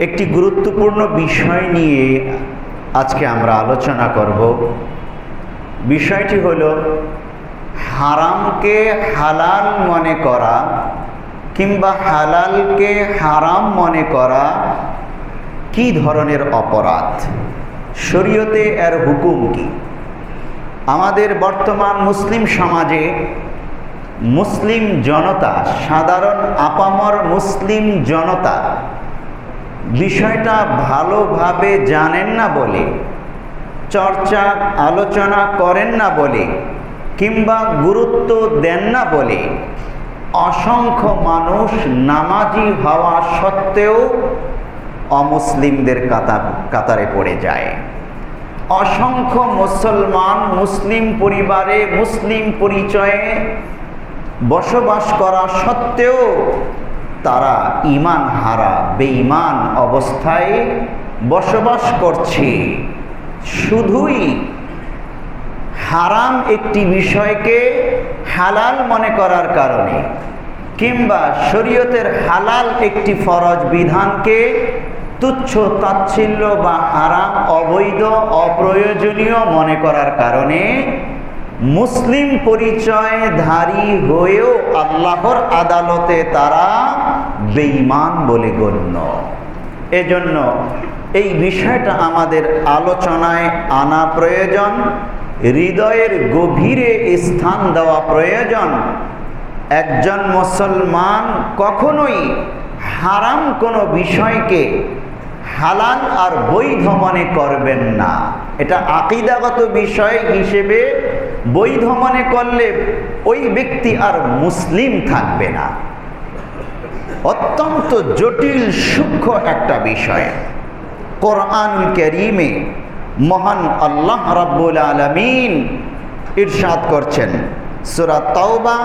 একটি গুরুত্বপূর্ণ বিষয় নিয়ে আজকে আমরা আলোচনা করব। বিষয়টি হল, হারামকে হালাল মনে করা কিংবা হালালকে হারাম মনে করা কি ধরনের অপরাধ? শরীয়তে এর হুকুম কি? আমাদের বর্তমান মুসলিম সমাজে মুসলিম জনতা, সাধারণ আপামর মুসলিম জনতা বিষয়টা ভালোভাবে জানেন না বলে, চর্চা, আলোচনা করেন না বলে, কিংবা গুরুত্ব দেন না বলে, অসংখ্য মানুষ নামাজি হওয়া সত্ত্বেও অমুসলিমদের কাতার কাতারে পড়ে যায়। অসংখ্য মুসলমান মুসলিম পরিবারে মুসলিম পরিচয়ে বসবাস করা সত্ত্বেও তারা ইমান হারা, বেঈমান অবস্থায় বসবাস করছে। শুধুই হারাম একটি বিষয়কে হালাল মনে করার কারণে, কিংবা শরীয়তের হালাল একটি ফরজ বিধানকে তুচ্ছ তাচ্ছিল্য বা হারাম, অবৈধ, অপ্রয়োজনীয় মনে করার কারণে মুসলিম পরিচয়ধারী হয়েও আল্লাহর আদালতে তারা বেঈমান বলে গণ্য। এজন্য এই বিষয়টা আমাদের আলোচনায় আনা প্রয়োজন, হৃদয়ের গভীরে স্থান দেওয়া প্রয়োজন। একজন মুসলমান কখনোই হারাম কোনো বিষয়কে হালাল আর বৈধ মনে করবেন না। এটা আকিদাগত বিষয় হিসেবে বৈধ মনে করলে ওই ব্যক্তি আর মুসলিম থাকবে না। অত্যন্ত জটিল সূক্ষ্ম একটা বিষয় কোরআন করিমে মহান আল্লাহ রাব্বুল আলমিন ইরশাদ করছেন সুরা তাওবা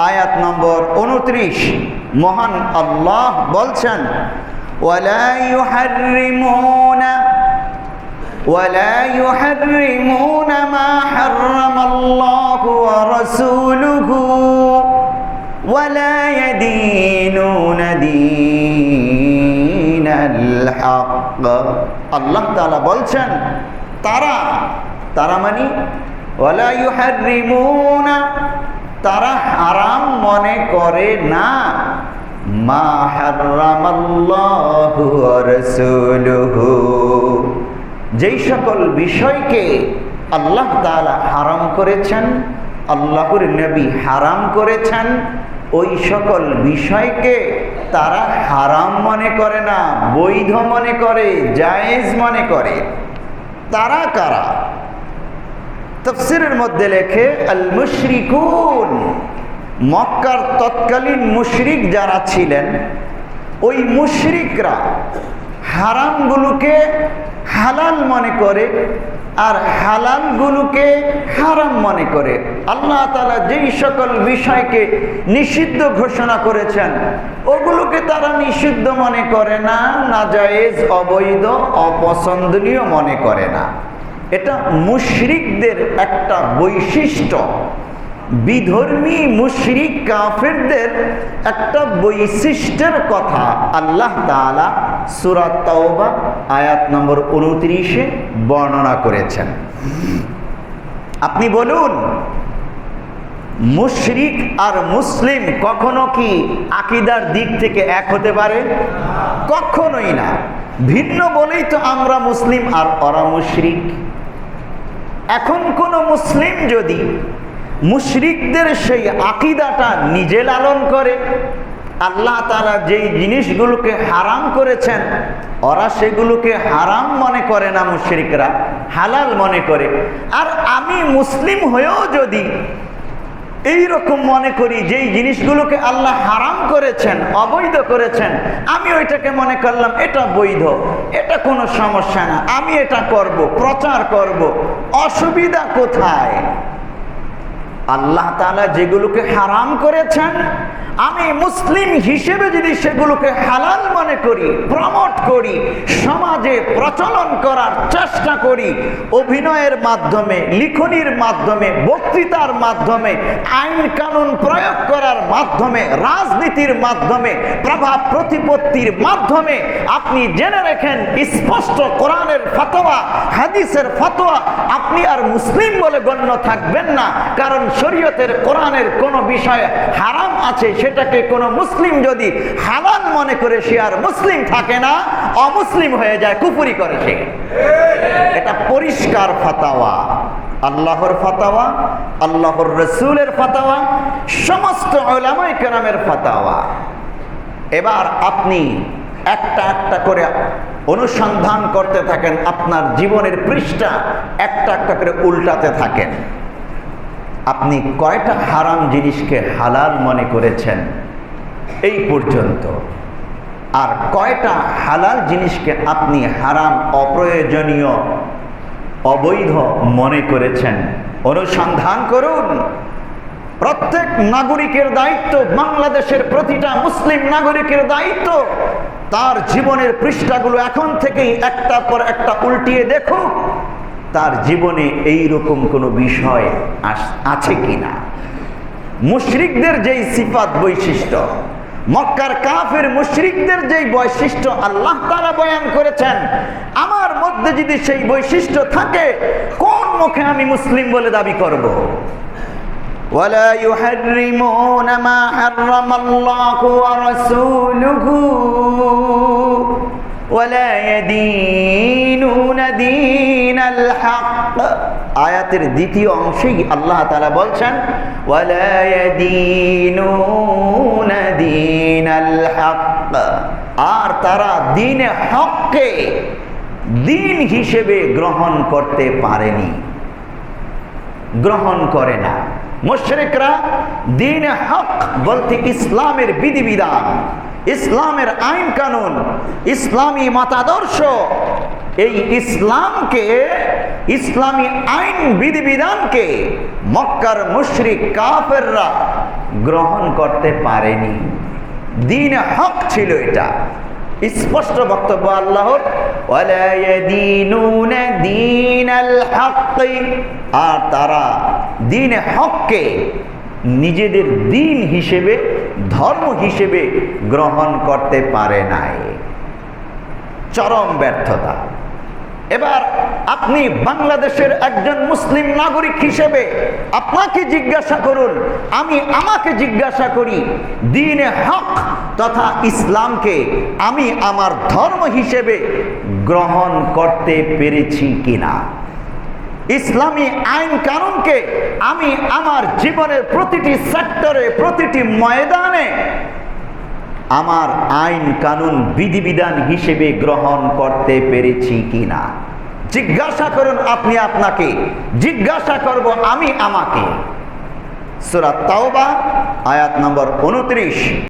আয়াত নম্বর উনত্রিশ মহান আল্লাহ বলছেন ওয়ালা ইউহাররিমুনা ولا يحرمون ما حرم الله আল্লাহ তাআলা বলছেন, তারা তারা মানে তারা হারাম মনে করে না। মা যেই সকল বিষয়কে আল্লাহ তাআলা হারাম করেছেন, আল্লাহর নবী হারাম করেছেন ওই সকল বিষয়কে তারা হারাম মনে করে না, বৈধ মনে করে, জায়েজ মনে করে। তারা কারা? তফসিরের মধ্যে লেখে আল মুশরিকুন মক্কার তৎকালীন মুশরিক যারা ছিলেন, ওই মুশরিকরা হারামগুলোকে হালাল মনে করে আর হালালগুলোকে হারাম মনে করে। আল্লাহ তালা যেই সকল বিষয়কে নিষিদ্ধ ঘোষণা করেছেন, ওগুলোকে তারা নিষিদ্ধ মনে করে না না, নাজায়েজ, অবৈধ, অপছন্দনীয় মনে করে না। এটা মুশরিকদের একটা বৈশিষ্ট্য। বিধর্মী মুশরিক কাফেরদের একটা বৈশিষ্ট্যের কথা আল্লাহ তাআলা সূরা তাওবা আয়াত নম্বর উনত্রিশে বর্ণনা করেছেন। আপনি বলুন, মুশরিক আর মুসলিম কখনো কি আকিদার দিক থেকে এক হতে পারে? কখনোই না। ভিন্ন বলেই তো আমরা মুসলিম আর অরা মুশরিক। এখন কোন মুসলিম যদি মুশরিকদের সেই আকিদাটা নিজে লালন করে আল্লাহ তারা যেই জিনিসগুলোকে হারাম করেছেন, ওরা সেগুলোকে হারাম মনে করে না মুশরিকরা, হালাল মনে করে। আর আমি মুসলিম হয়েও যদি এই রকম মনে করি, যেই জিনিসগুলোকে আল্লাহ হারাম করেছেন, অবৈধ করেছেন, আমি ওইটাকে মনে করলাম, এটা বৈধ, এটা কোনো সমস্যা না, আমি এটা করব, প্রচার করব, অসুবিধা কোথায়? আল্লাহ তালা যেগুলোকে হারাম করেছেন আমি মুসলিম হিসেবে যদি সেগুলোকে হালাল মনে করি, প্রমোট করি, সমাজে প্রচলন করার চেষ্টা করি, অভিনয়ের মাধ্যমে, লিখনির মাধ্যমে, বক্তৃতার মাধ্যমে, আইন কানুন প্রয়োগ করার মাধ্যমে, রাজনীতির মাধ্যমে, প্রভাব প্রতিপত্তির মাধ্যমে, আপনি জেনে রেখেন স্পষ্ট কোরআনের ফতোয়া, হাদিসের ফতোয়া, আপনি আর মুসলিম বলে গণ্য থাকবেন না, কারণ শরীয়তের কোরআনের কোনো বিষয়ে হারাম আছে সেটাকে কোনো মুসলিম যদি হালাল মনে করে সে আর মুসলিম থাকে না, অমুসলিম হয়ে যায় কুপুরি করে সে। এটা পরিষ্কার ফাতাওয়া। আল্লাহর ফাতাওয়া, আল্লাহর রসুলের ফাতাওয়া, সমস্ত ওলামাই কেরামের ফাতাওয়া। এবার আপনি একটা একটা করে অনুসন্ধান করতে থাকেন, আপনার জীবনের পৃষ্ঠা একটা একটা করে উল্টাতে থাকেন। আপনি কয়টা হারাম জিনিসকে হালাল মনে করেছেন? এই পর্যন্ত। আর কয়টা হালাল জিনিসকে আপনি হারাম, অপ্রয়োজনীয়, অবৈধ মনে করেছেন? অনুসন্ধান করুন। প্রত্যেক নাগরিকের দায়িত্ব বাংলাদেশের প্রতিটা মুসলিম নাগরিকের দায়িত্ব। তার জীবনের পৃষ্ঠাগুলো এখন থেকেই একটা পর একটা উল্টিয়ে দেখুক। তার জীবনে এই রকম কোনো বিষয় আস- আছে কিনা মুশরিকদের যেই সিফাত বৈশিষ্ট্য মক্কার কাফের মুশরিকদের যেই বৈশিষ্ট্য আল্লাহ তারা বয়ান করেছেন আমার মধ্যে যদি সেই বৈশিষ্ট্য থাকে কোন মুখে আমি মুসলিম বলে দাবি করব ولا يحرمون ما حرم الله ورسوله ولا يدينون دين আয়াতের দ্বিতীয় অংশে আল্লাহ তারা বলছেন আর তারা দিন হককে দিন হিসেবে গ্রহণ করতে পারেনি। গ্রহণ করে না। মোশরেকরা দিন হক বলতে ইসলামের বিধিবিধান, ইসলামের আইন কানুন, ইসলামী মতাদর্শ এই ইসলামকে, ইসলামী আইন বিধিবিধানকে মক্কার মুশরিক কাফেররা গ্রহণ করতে পারেনি। দিন হক ছিল এটা। স্পষ্ট বক্তব্য আল্লাহর আর তারা দিন হককে নিজেদের দিন হিসেবে, ধর্ম হিসেবে গ্রহণ করতে পারে নাই। চরম ব্যর্থতা। এবার আপনি বাংলাদেশের একজন মুসলিম নাগরিক হিসেবে আপনাকে জিজ্ঞাসা করুন, আমি আমাকে জিজ্ঞাসা করি, দিনে হক তথা ইসলামকে আমি আমার ধর্ম হিসেবে গ্রহণ করতে পেরেছি কিনা? ইসলামী আইন কানুনকে আমি আমার জীবনের প্রতিটি সেক্টরে, প্রতিটি ময়দানে আমার আইন কানুন বিধিবিধান হিসেবে গ্রহণ করতে পেরেছি কিনা? জিজ্ঞাসা করুন আপনি আপনাকে। জিজ্ঞাসা করব আমি আমাকে। সুরাত তাওবা, আয়াত নম্বর উনত্রিশ।